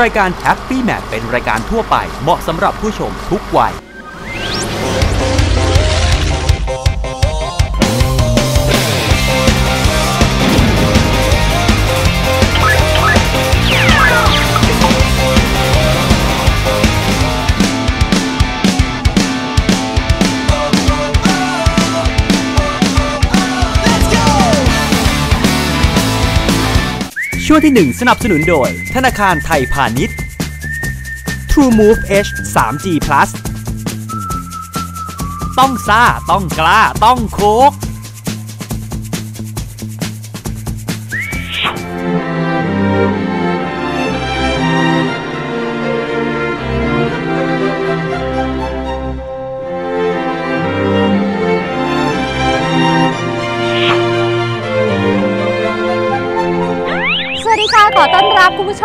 รายการ Happy Map เป็นรายการทั่วไปเหมาะสำหรับผู้ชมทุกวัย ช่วงที่ 1 สนับสนุนโดย ธนาคารไทยพาณิชย์ True Move H 3G Plus ต้องซ่า ต้องกล้า ต้องโคก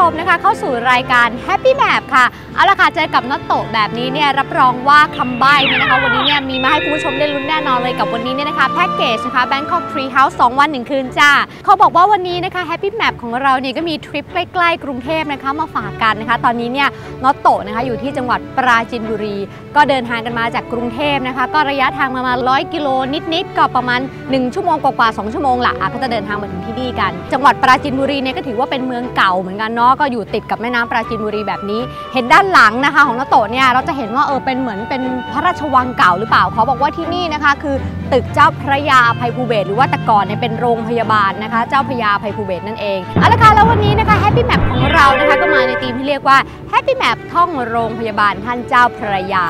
มนะคะ เข้าสู่รายการ Happy Map ค่ะ เอาละค่ะเจอกับน็อตโตแบบนี้เนี่ยรับรองว่าคำใบ้เนี่ยนะคะวันนี้เนี่ยมีมาให้คุณผู้ชมได้ลุ้นแน่นอนเลยกับวันนี้เนี่ยนะคะแพ็กเกจนะคะ Bangkok Tree House 2 วัน 1 คืนจ้าเขาบอกว่าวันนี้นะคะ Happy Map ของเราเนี่ยก็มีทริปใกล้ๆ กรุงเทพนะคะมาฝากกันนะคะ ตอนนี้เนี่ยน็อตโตนะคะอยู่ที่จังหวัดปราจีนบุรี ก็เดินทางกันมาจากกรุงเทพนะคะ ก็ระยะทางประมาณ 100 กิโลนิดๆก็ประมาณ 1 ชั่วโมงกว่าๆ2ชั่วโมงละอะก็จะเดินทางมาถึงที่นี่กัน จังหวัดปราจีนบุรีเนี่ยก็ถือว่าเป็นเมืองเก่าเหมือนกันเนาะก็อยู่ติดกับแม่น้ำปราจีนบุรีแบบนี้เห็นด้านหลังนะคะ ของนโตะเนี่ยเราจะเห็นว่าเออเป็นเหมือนเป็นพระราชวังเก่าหรือเปล่าเขาบอกว่าที่นี่นะคะ คือตึกเจ้าพระยาภัยภูเบศหรือว่าแต่ก่อนเนี่ยเป็นโรงพยาบาลนะคะ เจ้าพระยาภัยภูเบศนั่นเองเอาละค่ะแล้ววันนี้นะคะแฮปปี้แมปของเรานะคะก็มาในธีมที่เรียกว่าแฮปปี้แมปท่องโรงพยาบาลท่านเจ้าพระยา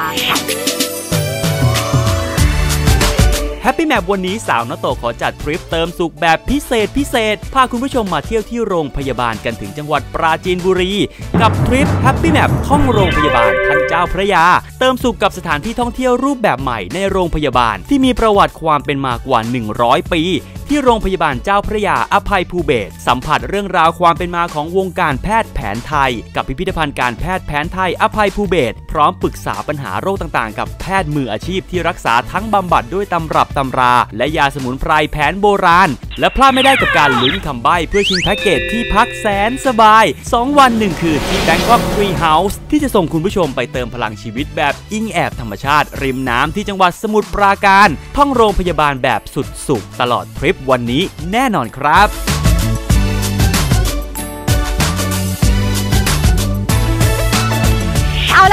แฮปปี้แมปวันนี้สาวนโตขอจัดทริปเติมสุขแบบพิเศษพิเศษ พาคุณผู้ชมมาเที่ยวที่โรงพยาบาลกันถึงจังหวัดปราจีนบุรี กับทริปแฮปปี้แมปท่องโรงพยาบาลท่านเจ้าพระยา เติมสุขกับสถานที่ท่องเที่ยวรูปแบบใหม่ในโรงพยาบาลที่มีประวัติความเป็นมากว่า 100 ปีที่โรงพยาบาลเจ้าพระยาอภัยภูเบศสัมผัสเรื่องราวความเป็นมาของวงการแพทย์แผนไทย กับพิพิธภัณฑ์การแพทย์แผนไทยอภัยภูเบศพร้อมปรึกษาปัญหาโรคต่างๆ กับแพทย์มืออาชีพที่รักษาทั้งบำบัดด้วยตำรับตำรา และยาสมุนไพรแผนโบราณ และพลาดไม่ได้กับการลุ้นคำใบ้เพื่อชิงแพ็กเกจที่พักแสนสบาย 2 วัน 1 คืนที่ Bangkok Tree House ที่จะส่งคุณผู้ชมไปเติมพลังชีวิตแบบอิงแอบธรรมชาติ ริมน้ำที่จังหวัดสมุทรปราการ ท่องโรงพยาบาลแบบสุดสุขตลอดทริปวันนี้แน่นอนครับ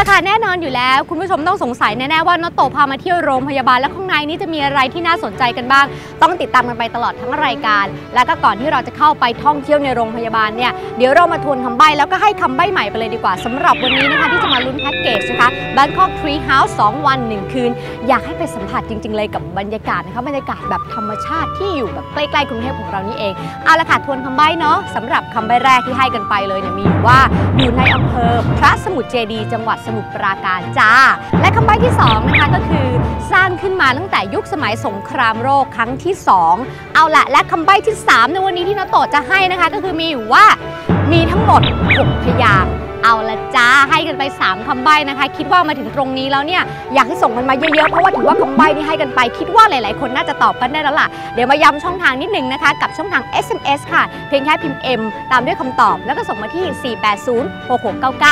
ละค่ะแน่นอนอยู่แล้ว คุณผู้ชมต้องสงสัยแน่ๆว่านโตพามาเที่ยวโรงพยาบาลแล้วข้างในนี้จะมีอะไรที่น่าสนใจกันบ้าง ต้องติดตามกันไปตลอดทั้งรายการ แล้วก็ก่อนที่เราจะเข้าไปท่องเที่ยวในโรงพยาบาลเนี่ยเดี๋ยวเรามาทวนคำใบ้แล้วก็ให้คำใบ้ใหม่ไปเลยดีกว่าสำหรับวันนี้นะคะที่จะมาลุ้นแพ็กเกจนะคะ Bangkok Tree House 2 วัน 1 คืน อยากให้ไปสัมผัสจริง ๆ เลยกับบรรยากาศนะคะบรรยากาศแบบธรรมชาติที่อยู่แบบใกล้ๆกรุงเทพของเรานี่เองเอาละค่ะทวนคำใบ้เนาะสำหรับคำใบ้แรกที่ให้กันไปเลยเนี่ยมีว่าอยู่ในอำเภอพระสมุทรเจดีจังหวัดสมุทรปราการจ้า และคำใบ้ที่สองนะคะก็คือ สร้างขึ้นมาตั้งแต่ยุคสมัยสงครามโลกครั้งที่สองเอาละและคำใบ้ที่สามในวันนี้ที่นโตจะให้นะคะ ก็คือมีอยู่ว่ามีทั้งหมดหกพยางเอาละจ้าให้กันไป 3คำใบ้นะคะ คิดว่ามาถึงตรงนี้แล้วเนี่ยอยากให้ส่งกันมาเยอะๆเพราะว่าถือว่าคำใบ้ที่ให้กันไป คิดว่าหลายๆ คนน่าจะตอบกันได้แล้วล่ะ เดี๋ยวมาย้ำช่องทางนิดนึงนะคะ กับช่องทาง SMS ค่ะ เพียงแค่พิมพ์ M ตามด้วยคำตอบ แล้วก็ส่งมาที่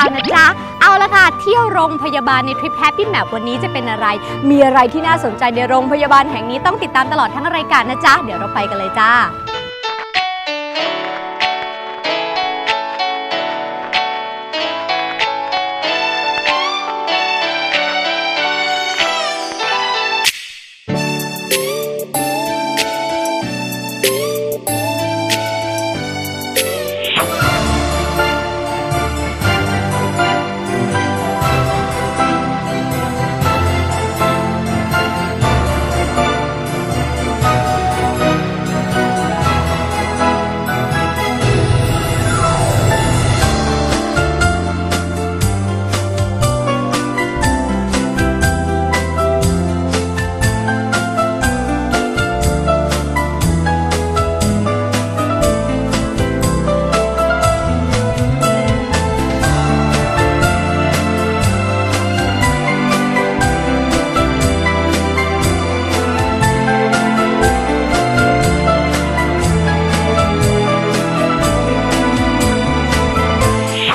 4806699 นะจ๊ะ เอาละค่ะ เที่ยวโรงพยาบาลในทริปแฮปปี้แมปวันนี้จะเป็นอะไร มีอะไรที่น่าสนใจในโรงพยาบาลแห่งนี้ต้องติดตามตลอดทั้งรายการนะจ๊ะ เดี๋ยวเราไปกันเลยจ้า「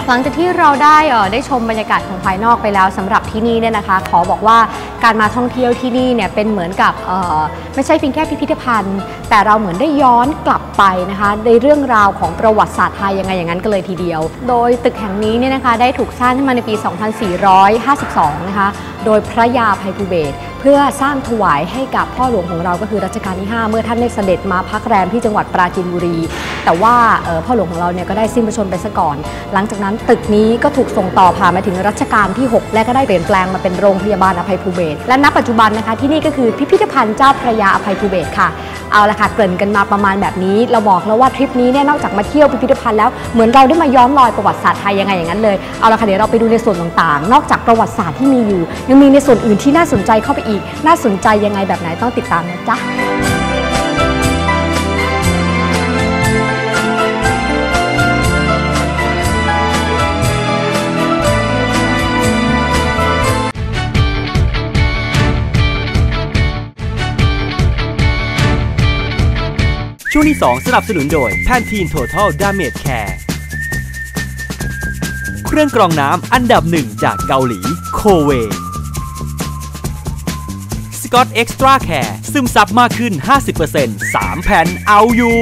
หลังจากที่เราได้เอ่อได้ชมบรรยากาศของภายนอกไปแล้วสำหรับที่นี่เนี่ยนะคะ ขอบอกว่าการมาท่องเที่ยวที่นี่เนี่ยเป็นเหมือนกับไม่ใช่เพียงแค่พิพิธภัณฑ์ แต่เราเหมือนได้ย้อนกลับไปนะคะในเรื่องราวของประวัติศาสตร์ไทยยังไงอย่างนั้นก็เลยทีเดียว โดยตึกแห่งนี้เนี่ยนะคะได้ถูกสร้างขึ้นมาในปี 2452 นะคะโดยพระยาภัยภูเบศเพื่อสร้างถวายให้กับพ่อหลวงของเราก็คือรัชกาลที่ 5 เมื่อท่านได้เสด็จมาพักแรมที่จังหวัดปราจีนบุรี แต่ว่าพ่อหลวงของเราเนี่ยก็ได้สิ้นพระชนม์ไปซะก่อน หลังจากนั้นตึกนี้ก็ถูกส่งต่อผ่านมาถึงรัชกาลที่ 6 และก็ได้เปลี่ยนแปลงมาเป็นโรงพยาบาลอภัยภูเบศรและณปัจจุบันนะคะที่นี่ก็คือพิพิธภัณฑ์เจ้าพระยาอภัยภูเบศค่ะ เอาละค่ะเกริ่นกันมาประมาณแบบนี้ เราบอกแล้วว่าทริปนี้เนี่ยนอกจากมาเที่ยวพิพิธภัณฑ์แล้วเหมือนเราได้มาย้อนรอยประวัติศาสตร์ไทยยังไงอย่างนั้นเลยเอาละค่ะเดี๋ยวเราไปดูในส่วนต่างๆ นอกจากประวัติศาสตร์ที่มีอยู่ ยังมีในส่วนอื่นที่น่าสนใจเข้าไปอีก น่าสนใจยังไงแบบไหนต้องติดตามนะจ๊ะ ช่วงที่ 2 สนับสนุนโดย Pantene Total Damage Care เครื่องกรองน้ำอันดับหนึ่งจากเกาหลี โคเว Scott Extra Care ซึมซับมากขึ้น 50% 3 แผ่นเอาอยู่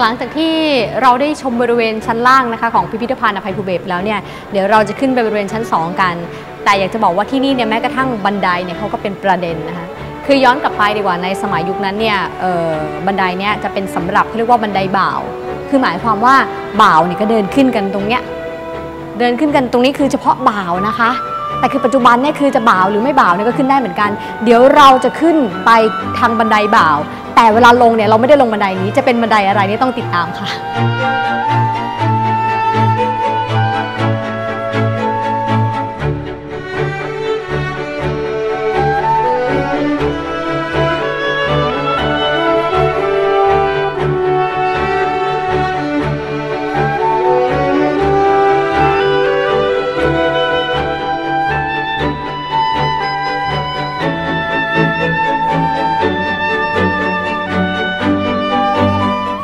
หลังจากที่เราได้ชมบริเวณชั้นล่างนะคะของพิพิธภัณฑ์อภัยภูเบศรแล้วเนี่ยเดี๋ยวเราจะขึ้นไปบริเวณชั้น 2 กัน แต่อยากจะบอกว่าที่นี่เนี่ยแม้กระทั่งบันไดเนี่ยเขาก็เป็นประเด็นนะคะ คือย้อนกลับไปดีกว่าในสมัยยุคนั้นเนี่ยบันไดเนี่ยจะเป็นสำหรับเขาเรียกว่าบันไดบ่าว คือหมายความว่าบ่าวเนี่ยก็เดินขึ้นกันตรงเนี้ยเดินขึ้นกันตรงนี้คือเฉพาะบ่าวนะคะ แต่คือปัจจุบันเนี่ยคือจะบ่าวหรือไม่บ่าวเนี่ยก็ขึ้นได้เหมือนกัน เดี๋ยวเราจะขึ้นไปทางบันไดบ่าว แต่เวลาลงเนี่ยเราไม่ได้ลงบันไดนี้จะเป็นบันไดอะไรนี่ต้องติดตามค่ะ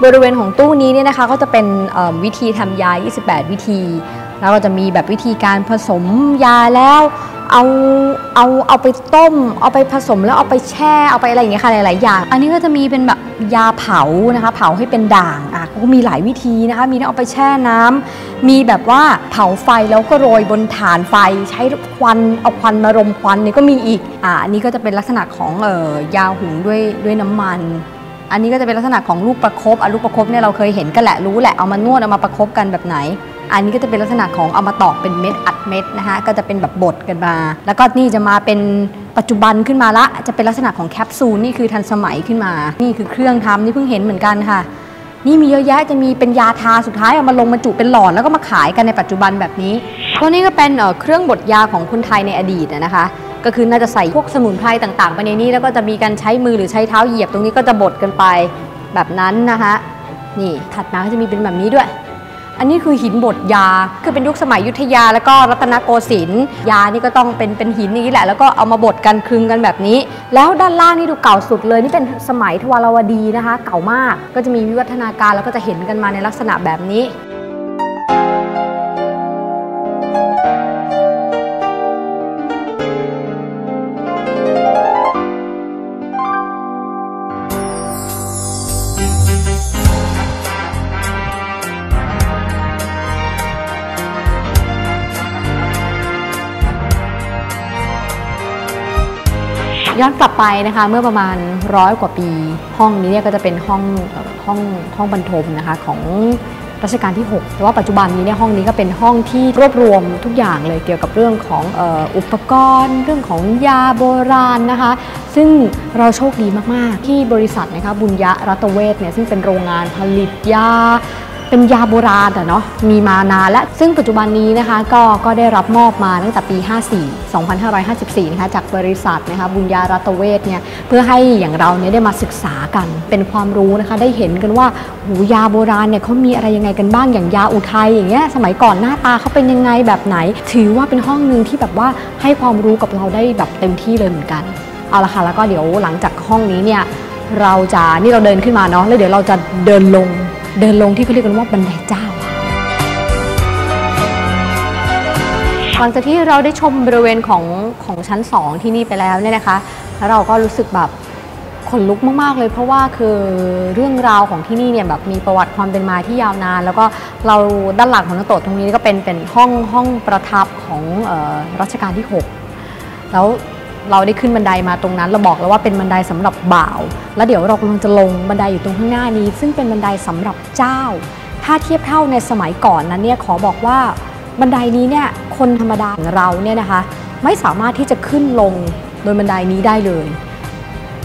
บริเวณของตู้นี้เนี่ยนะคะก็จะเป็นวิธีทำยา 28 วิธี แล้วก็จะมีแบบวิธีการผสมยาแล้วเอาเอาเอาไปต้ม เอาไปผสมแล้วเอาไปแช่เอาไปอะไรอย่างเงี้ยค่ะหลายๆอย่าง อันนี้ก็จะมีเป็นแบบยาเผานะคะเผาให้เป็นด่างอะก็มีหลายวิธีนะคะมีทั้งเอาไปแช่น้ำมีแบบว่าเผาไฟแล้วก็โรยบนฐานไฟใช้ควันเอาควันมารมควันนี่ก็มีอีกอะอันนี้ก็จะเป็นลักษณะของเอ่อยาหุงด้วยด้วยน้ำมัน อันนี้ก็จะเป็นลักษณะของลูกประคบอะลูกประคบเนี่ยเราเคยเห็นกันแหละรู้แหละเอามานวดเอามาประคบกันแบบไหน อันนี้ก็จะเป็นลักษณะของเอามาตอกเป็นเม็ดอัดเม็ดนะคะก็จะเป็นแบบบดกันมา แล้วก็นี่จะมาเป็นปัจจุบันขึ้นมาละ จะเป็นลักษณะของแคปซูลนี่คือทันสมัยขึ้นมา นี่คือเครื่องทำนี่เพิ่งเห็นเหมือนกันค่ะ นี่มีเยอะแยะจะมีเป็นยาทาสุดท้ายเอามาลงบรรจุเป็นหลอดแล้วก็มาขายกันในปัจจุบันแบบนี้ก็นี่ก็เป็นเครื่องบดยาของคนไทยในอดีตนะคะ ก็คือน่าจะใส่พวกสมุนไพรต่างๆไปในนี้แล้วก็จะมีการใช้มือหรือใช้เท้าเหยียบตรงนี้ก็จะบดกันไปแบบนั้นนะคะนี่ถัดมาก็จะมีเป็นแบบนี้ด้วย อันนี้คือหินบดยาคือเป็นยุคสมัยยุทธยาแล้วก็รัตนโกสินทร์ยานี่ก็ต้องเป็นเป็นหินอย่างนี้แหละ แล้วก็เอามาบดกันคลึงกันแบบนี้ แล้วด้านล่างนี่ดูเก่าสุดเลย นี่เป็นสมัยทวารวดีนะคะ เก่ามากก็จะมีวิวัฒนาการแล้วก็จะเห็นกันมาในลักษณะแบบนี้ ย้อนกลับไปนะคะเมื่อประมาณร้อยกว่าปี ห้องนี้เนี่ยก็จะเป็นห้องห้องห้องบรรทมนะคะของรัชกาลที่ 6 แต่ว่าปัจจุบันนี้เนี่ยห้องนี้ก็เป็นห้องที่รวบรวมทุกอย่างเลยเกี่ยวกับเรื่องของอออุปกรณ์ เรื่องของยาโบราณนะคะ ซึ่งเราโชคดีมาก ๆ ที่บริษัทนะคะบุญยะรัตเวชเนี่ยซึ่งเป็นโรงงานผลิตยา เป็นยาโบราณอะเนาะมีมานานและซึ่งปัจจุบันนี้นะคะก็ก็ได้รับมอบมาตั้งแต่ปี 54 2554 นะคะจากบริษัทนะคะบุญญารัตเวชเนี่ยเพื่อให้อย่างเราเนี่ยได้มาศึกษากันเป็นความรู้นะคะได้เห็นกันว่าหูยาโบราณเนี่ยเขามีอะไรยังไงกันบ้างอย่างยาอุทัยอย่างเงี้ยสมัยก่อนหน้าตาเขาเป็นยังไงแบบไหน ถือว่าเป็นห้องหนึ่งที่แบบว่าให้ความรู้กับเราได้แบบเต็มที่เลยเหมือนกันเอาละค่ะแล้วก็เดี๋ยวหลังจากห้องนี้เนี่ยเราจะนี่เราเดินขึ้นมาเนาะแล้วเดี๋ยวเราจะเดินลง เดินลงที่เขาเรียกกันว่าบันไดเจ้าหลังจากที่เราได้ชมบริเวณของของชั้นสองที่นี่ไปแล้วเนี่ยนะคะแล้วเราก็รู้สึกแบบขนลุกมากๆเลย เพราะว่าคือเรื่องราวของที่นี่เนี่ยแบบมีประวัติความเป็นมาที่ยาวนาน แล้วก็เราด้านหลังของนโตตรงนี้ก็เป็นเป็นห้องห้องประทับของออรัชกาลที่ 6 แล้ว เราได้ขึ้นบันไดมาตรงนั้น เราบอกแล้วว่าเป็นบันไดสำหรับบ่าว แล้วเดี๋ยวเรากำลังจะลงบันไดอยู่ตรงข้างหน้านี้ ซึ่งเป็นบันไดสำหรับเจ้า ถ้าเทียบเท่าในสมัยก่อนนั้นเนี่ยขอบอกว่าบันไดนี้เนี่ยคนธรรมดาอย่างเราเนี่ยนะคะ ไม่สามารถที่จะขึ้นลงโดยบันไดนี้ได้เลย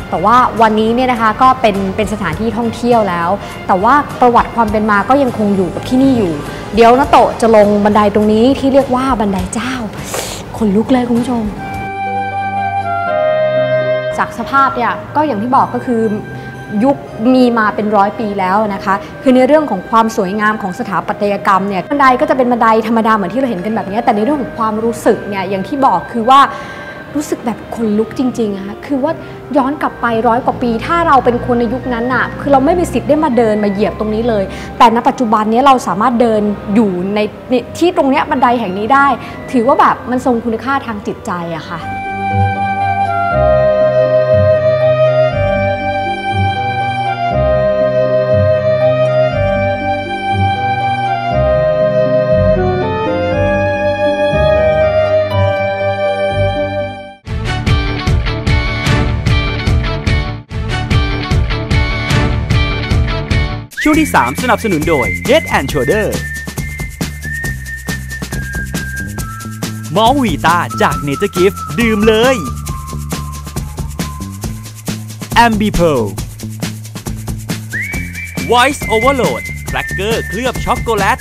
แต่ว่าวันนี้เนี่ยนะคะก็เป็นเป็นสถานที่ท่องเที่ยวแล้ว แต่ว่าประวัติความเป็นมาก็ยังคงอยู่กับที่นี่อยู่ เดี๋ยวนะโตะจะลงบันไดตรงนี้ที่เรียกว่าบันไดเจ้าขนลุกเลยคุณผู้ชม จากสภาพเนี่ยก็อย่างที่บอกก็คือยุคมีมาเป็นร้อยปีแล้วนะคะ คือในเรื่องของความสวยงามของสถาปัตยกรรมเนี่ยบันไดก็จะเป็นบันไดธรรมดาเหมือนที่เราเห็นกันแบบนี้แต่ในเรื่องของความรู้สึกเนี่ยอย่างที่บอกคือว่ารู้สึกแบบขนลุกจริงๆอะคือว่าย้อนกลับไปร้อยกว่าปี ถ้าเราเป็นคนในยุคนั้นอะคือเราไม่มีสิทธิ์ได้มาเดินมาเหยียบตรงนี้เลย แต่ณปัจจุบันนี้เราสามารถเดินอยู่ในในที่ตรงเนี้ยบันไดแห่งนี้ได้ ถือว่าแบบมันทรงคุณค่าทางจิตใจอะค่ะ ช่วงที่ 3 สนับสนุนโดย Head and Shoulder มอลวีตาจากเนเจอร์กิฟดื่มเลย a m b i Pro, Voice Overload แครกเกอร์เคลือบช็อกโกแลต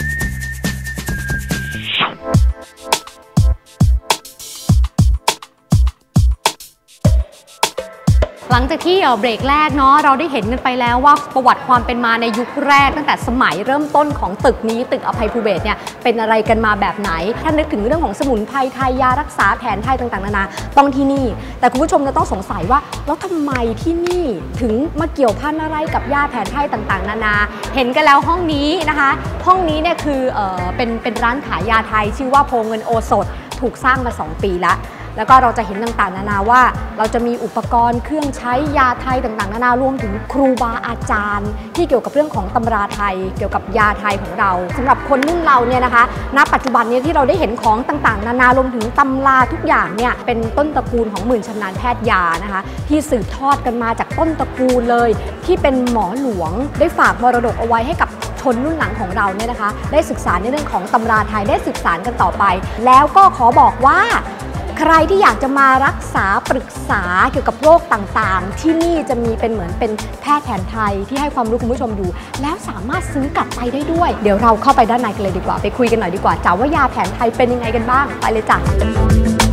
ลังจากที่เบรกแรกเนาะเราได้เห็นกันไปแล้วว่าประวัติความเป็นมาในยุคแรก ตั้งแต่สมัยเริ่มต้นของตึกนี้ตึกอภัยภูเบศเนี่ยเป็นอะไรกันมาแบบไหน ถ้านึกถึงเรื่องของสมุนไพรไทยยารักษาแผนไทยต่างๆนานาต้องที่นี่ แต่คุณผู้ชมจะต้องสงสัยว่าแล้วทำไมที่นี่ถึงมาเกี่ยวพันอะไรกับยาแผนไทยต่างๆ นานา เห็นกันแล้วห้องนี้นะคะ ห้องนี้เนี่ยคือเออเป็นเป็นร้านขายยาไทย ชื่อว่าโพเงินโอสถถูกสร้างมา 2 ปีแล้ว แล้วก็เราจะเห็นต่างๆ นานาว่า เราจะมีอุปกรณ์เครื่องใช้ยาไทยต่างๆ นานารวมถึงครูบาอาจารย์ ที่เกี่ยวกับเรื่องของตำราไทย เกี่ยวกับยาไทยของเราสำหรับคนรุ่นเราเนี่ยนะคะ ณ ปัจจุบันนี้ที่เราได้เห็นของต่างๆ นานารวมถึงตำราทุกอย่างเนี่ยเป็นต้นตระกูลของหมื่นชำนาญแพทย์ยานะคะ ที่สืบทอดกันมาจากต้นตระกูลเลย ที่เป็นหมอหลวงได้ฝากมรดกเอาไว้ให้กับชนรุ่นหลังของเราเนี่ยนะคะ ได้ศึกษาในเรื่องของตำราไทยได้ศึกษากันต่อไป แล้วก็ขอบอกว่า ใครที่อยากจะมารักษาปรึกษาเกี่ยวกับโรคต่างๆ ที่นี่จะมีเป็นเหมือนเป็นแพทย์แผนไทยที่ให้ความรู้คุณผู้ชมอยู่ แล้วสามารถซื้อกลับไปได้ด้วย เดี๋ยวเราเข้าไปด้านในกันเลยดีกว่า ไปคุยกันหน่อยดีกว่าจ้าว่ายาแผนไทยเป็นยังไงกันบ้าง ไปเลยจ้ะ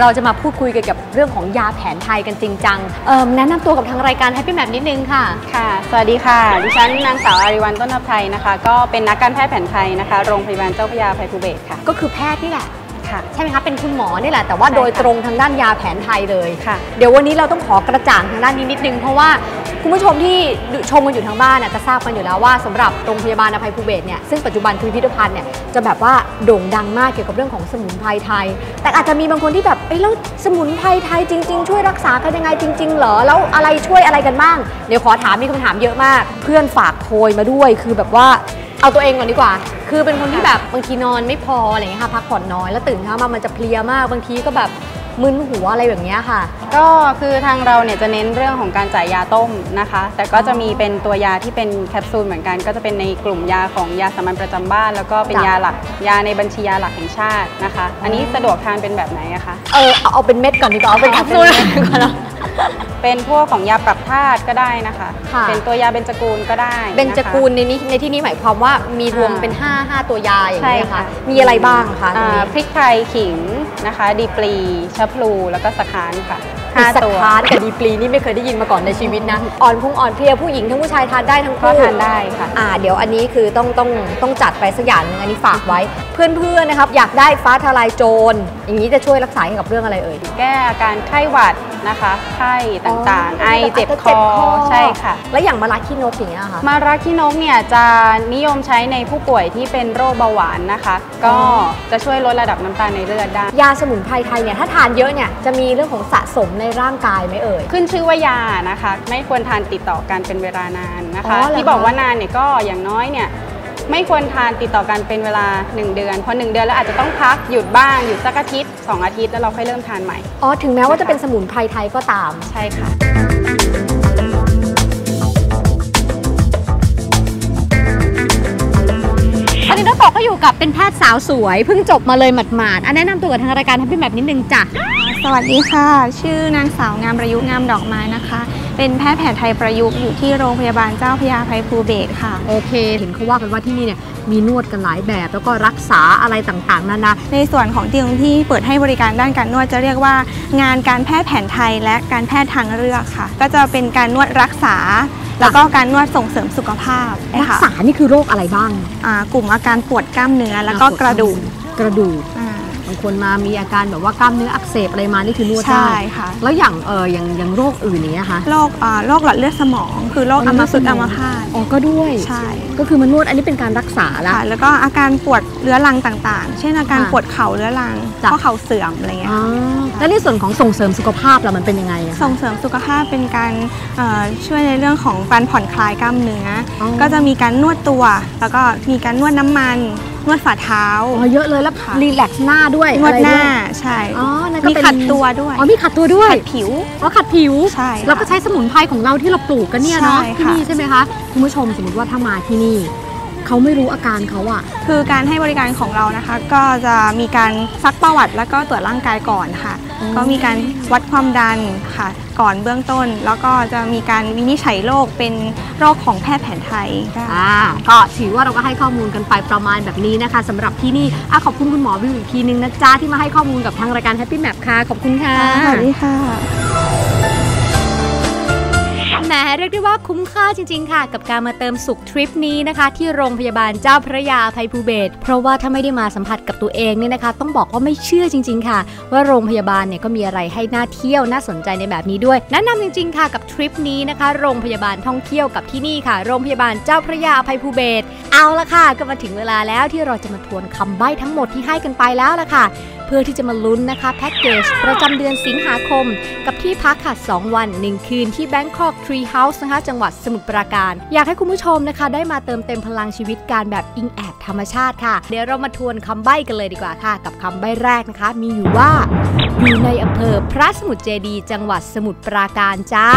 เราจะมาพูดคุยเกี่ยวกับเรื่องของยาแผนไทยกันจริงจังเอิ่มแนะนำตัวกับทางรายการ Happy Map นิดนึงค่ะ ค่ะ สวัสดีค่ะ ดิฉันนางสาวอาริวันต้นอภัยนะคะ ก็เป็นนักการแพทย์แผนไทยนะคะ โรงพยาบาลเจ้าพระยาภัยภูเบศรค่ะ ก็คือแพทย์นี่แหละ ค่ะ ใช่ไหมคะเป็นคุณหมอนี่แหละแต่ว่าใช่โดยค่ะตรงทางด้านยาแผนไทยเลยค่ะ เดี๋ยววันนี้เราต้องขอกระจ่างทางด้านนี้นิดนึง เพราะว่าคุณผู้ชมที่ชมกันอยู่ทางบ้านน่ะจะทราบกันอยู่แล้วว่าสำหรับโรงพยาบาลอภัยภูเบศรเนี่ยซึ่งปัจจุบันคือพิพิธภัณฑ์เนี่ยจะแบบว่าโด่งดังมากเกี่ยวกับเรื่องของสมุนไพรไทย แต่อาจจะมีบางคนที่แบบเอ้ยแล้วสมุนไพรไทยจริง ๆ ช่วยรักษากันยังไงจริง ๆ เหรอแล้วอะไรช่วยอะไรกันบ้างเดี๋ยวขอถามมีคำถามเยอะมาก เพื่อนฝากโทยมาด้วยคือแบบว่า เอาตัวเองก่อนดีกว่า คือเป็นคนที่แบบบางทีนอนไม่พออะไรเงี้ยค่ะพักผ่อนน้อยแล้วตื่นเช้ามามันจะเพลียมากบางทีก็แบบ มึนหัวอะไรแบบเนี้ยค่ะ ก็คือทางเราเนี่ยจะเน้นเรื่องของการจ่ายยาต้มนะคะ แต่ก็จะมีเป็นตัวยาที่เป็นแคปซูลเหมือนกัน ก็จะเป็นในกลุ่มยาของยาสามัญประจำบ้าน แล้วก็เป็นจ้ะยาหลักยาในบัญชียาหลักแห่งชาตินะคะ อันนี้สะดวกทานเป็นแบบไหนอะคะเออเอาเอาเป็นเม็ดก่อนดีกว่าเอาเป็นแคปซูลก่อนเนอะเป็นพวกของยาปรับธาตุก็ได้นะคะค่ะเป็นตัวยาเบญจกูลก็ได้นะคะเบญจกูลในนี้ในที่นี้หมายความว่ามีรวมค่ะเป็น 5 5 ตัวยาอย่างนี้ยใช่ค่ะมีอะไรบ้างคะตรงอ่านี้พริกไทยขิงนะคะ ดีปลีชะพลูแล้วก็สะคานค่ะห้าสตัว คานกับดีปลีนี่ไม่เคยได้ยินมาก่อนในชีวิตนะ อ่อนพุงอ่อนเพลียผู้หญิงทั้งผู้ชายทานได้ทั้งก็คู่ทานได้ค่ะ อ่า เดี๋ยวอันนี้คือต้องต้องต้องจัดไปสักอย่างหนึงอันนี้ฝากไว้ เพื่อนๆนะครับ อยากได้ฟ้าทลายโจร อย่างนี้จะช่วยรักษาเกี่ยวกับเรื่องอะไรเอ่ย แก้อาการไข้หวัดนะคะไข้ต่างๆ ไอเจ็บคอใช่ค่ะ แล้วอย่างมาลาขี้นกอย่างเงี้ยค่ะมาราคินกเนี่ยจะนิยมใช้ในผู้ป่วยที่เป็นโรคเบาหวานนะคะ ก็อ๋อจะช่วยลดระดับน้ำตาลในเลือดได้ยาสมุนไพรไทยเนี่ยถ้าทานเยอะเนี่ยจะมีเรื่องของสะสมในร่างกายไหมเอ่ยขึ้นชื่อว่ายานะคะ ไม่ควรทานติดต่อกันเป็นเวลานานนะคะอ๋อเหรอที่บอกคะว่านานเนี่ยก็อย่างน้อยเนี่ย ไม่ควรทานติดต่อกันเป็นเวลา 1 เดือน พอ 1 เดือนแล้วอาจจะต้องพักหยุดบ้าง หยุดสักอาทิตย์ 2 อาทิตย์แล้วเราค่อยเริ่มทานใหม่ อ๋อ ถึงแม้ว่าจะเป็นสมุนไพรไทยก็ตาม ใช่ค่ะตอนนี้น้องโตก็อยู่กับเป็นแพทย์สาวสวยเพิ่งจบมาเลยหมาดๆอันแนะนำตัวกับทางรายการ Happy Map นิดนึงจ้ะ สวัสดีค่ะ ชื่อนางสาวงามประยุกต์งามดอกไม้นะคะ เป็นแพทย์แผนไทยประยุกต์อยู่ที่โรงพยาบาลเจ้าพระยาภัยภูเบศรค่ะ โอเค เห็นเขาว่ากันว่าที่นี่เนี่ยมีนวดกันหลายแบบ แล้วก็รักษาอะไรต่างๆนานาในส่วนของที่ที่เปิดให้บริการด้านการนวดจะเรียกว่า งานการแพทย์แผนไทยและการแพทย์ทางเลือกค่ะ ก็จะเป็นการนวดรักษา แล้วก็การนวดส่งเสริมสุขภาพรักค่ะษานี่คือโรคอะไรบ้างอ่ากลุ่มอาการปวดกล้ามเนื้อแล้วก็กระดูกกระดูกอ่า บางคนมามีอาการแบบว่ากล้ามเนื้ออักเสบอะไรมานี่คือนวดใช่ได้ค่ะ แล้วอย่างเอออย่างอย่างโรคอื่นอย่างเนี้ยคะโรคอ่าโรคหลอดเลือดสมอง คือโรคอัมพฤกษ์อัมพาตอ๋อก็ด้วยใช่ก็คือมันนวดอันนี้เป็นการรักษาละ ค่ะแล้วก็อาการปวดเรื้อรังต่างๆ เช่นอาการค่ะปวดเข่าเรื้อรังจ้ะ ข้อเข่าเสื่อมอะไรเงี้ยอ๋อค่ะแล้วในส่วนของส่งเสริมสุขภาพล่ะมันเป็นยังไงอะคะ ส่งเสริมสุขภาพเป็นการเอ่อช่วยในเรื่องของการผ่อนคลายกล้ามเนื้อออ ก็จะมีการนวดตัว แล้วก็มีการนวดน้ำมัน นวดฝ่าเท้า อ๋อเยอะเลยแล้วค่ะ รีแลกซ์หน้าด้วยนวดอะไรหน้าด้วยใช่อ๋อนั่นก็มีเป็นขัดตัวด้วยอ๋อมีขัดตัวด้วย ขัดผิว อ๋อขัดผิวใช่ค่ะเราก็ใช้สมุนไพรของเราที่เราปลูกกันเนี่ยเนาะใช่ที่ค่ะ นี่ใช่ไหมคะคุณผู้ชมสมมติว่าถ้ามาที่นี่ เขาไม่รู้อาการเขาอะคือการให้บริการของเรานะคะ ก็จะมีการซักประวัติแล้วก็ตรวจร่างกายก่อนค่ะอืมก็มีการวัดความดันค่ะ ก่อนเบื้องต้น แล้วก็จะมีการวินิจฉัยโรคเป็นโรคของแพทย์แผนไทยได้อ่าก็ถือว่าเราก็ให้ข้อมูลกันไปประมาณแบบนี้นะคะสำหรับที่นี่อะขอบคุณคุณหมอวิวอีกทีนึงนะจ๊ะที่มาให้ข้อมูลกับทางรายการ Happy Map ค่ะขอบคุณค่ะสวัสดีค่ะ แหมเรียกได้ว่าคุ้มค่าจริง ๆ ค่ะ กับการมาเติมสุขทริปนี้นะคะ ที่โรงพยาบาลเจ้าพระยาภัยภูเบศเพราะว่าถ้าไม่ได้มาสัมผัสกับตัวเองเนี่ยนะคะ ต้องบอกว่าไม่เชื่อจริง ๆ ค่ะ ว่าโรงพยาบาลเนี่ยก็มีอะไรให้น่าเที่ยวน่าสนใจในแบบนี้ด้วยแนะนำจริง ๆ ค่ะกับทริปนี้นะคะ โรงพยาบาลท่องเที่ยวกับที่นี่ค่ะ โรงพยาบาลเจ้าพระยาภัยภูเบศเอาละค่ะ ก็มาถึงเวลาแล้วที่เราจะมาทวนคำใบ้ทั้งหมดที่ให้กันไปแล้วละค่ะ เพื่อที่จะมาลุ้นนะคะแพ็กเกจประจำเดือนสิงหาคม กับที่พักค่ะ 2 วัน 1 คืนที่ Bangkok Tree House นะคะ จังหวัดสมุทรปราการ อยากให้คุณผู้ชมนะคะ ได้มาเติมเต็มพลังชีวิตการแบบอิงแอบธรรมชาติค่ะ เดี๋ยวเรามาทวนคำใบ้กันเลยดีกว่าค่ะ กับคำใบ้แรกนะคะ มีอยู่ว่า อยู่ในอำเภอพระสมุทรเจดี จังหวัดสมุทรปราการจ้า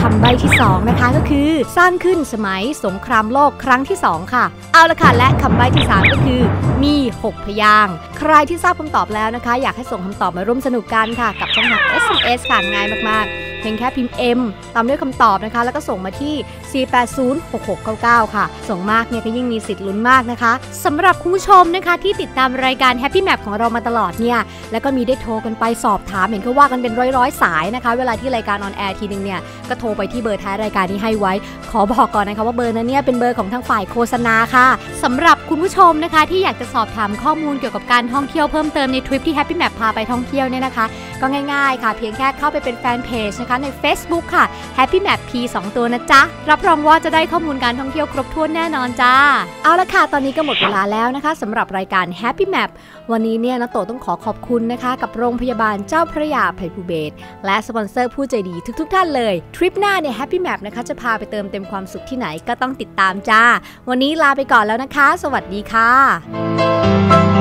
คำใบ้ที่ 2 นะคะก็คือ สร้างขึ้นสมัยสงครามโลกครั้งที่ 2 ค่ะ เอาละค่ะ และคำใบ้ที่ 3 ก็คือ มี 6 พยางค์ใครที่ทราบคำตอบแล้วนะคะ อยากให้ส่งคำตอบมาร่วมสนุกกันค่ะ กับช่องทาง SMS ค่ะง่ายมากๆ เพียงแค่พิมพ์ M ตามด้วยคำตอบนะคะ แล้วก็ส่งมาที่ 4806699 ค่ะ ส่งมากเนี่ยก็ยิ่งมีสิทธิ์ลุ้นมากนะคะสำหรับคุณผู้ชมนะคะที่ติดตามรายการ Happy Map ของเรามาตลอดเนี่ย แล้วก็มีได้โทรกันไปสอบถามเห็นเขาว่ากันเป็นร้อยๆ สายนะคะ เวลาที่รายการออนแอร์ทีนึงเนี่ย ก็โทรไปที่เบอร์ท้ายรายการที่ให้ไว้ ขอบอกก่อนนะคะว่าเบอร์นั้นเนี่ยเป็นเบอร์ของทางฝ่ายโฆษณาค่ะสำหรับคุณผู้ชมนะคะ ที่อยากจะสอบถามข้อมูลเกี่ยวกับการท่องเที่ยวเพิ่มเติมในทริปที่ Happy Map พาไปท่องเที่ยวเนี่ยนะคะ ก็ง่ายๆ ค่ะ เพียงแค่เข้าไปเป็นแฟนเพจนะคะใน Facebook ค่ะ Happy Map P 2 ตัวนะจ๊ะ รับรองว่าจะได้ข้อมูลการท่องเที่ยวครบถ้วนแน่นอนจ้า เอาละค่ะ ตอนนี้ก็หมดเวลาแล้วนะคะสำหรับรายการ Happy Map วันนี้เนี่ยนะโตต้องขอขอบคุณนะคะ กับโรงพยาบาลเจ้าพระยาภัยภูเบศและสปอนเซอร์ผู้ใจดีทุกๆท่านเลย ทริปหน้าเนี่ย Happy Map นะคะจะพาไปเติมเต็มความสุขที่ไหนก็ต้องติดตามจ้า วันนี้ลาไปก่อนแล้วนะคะ สวัสดีค่ะ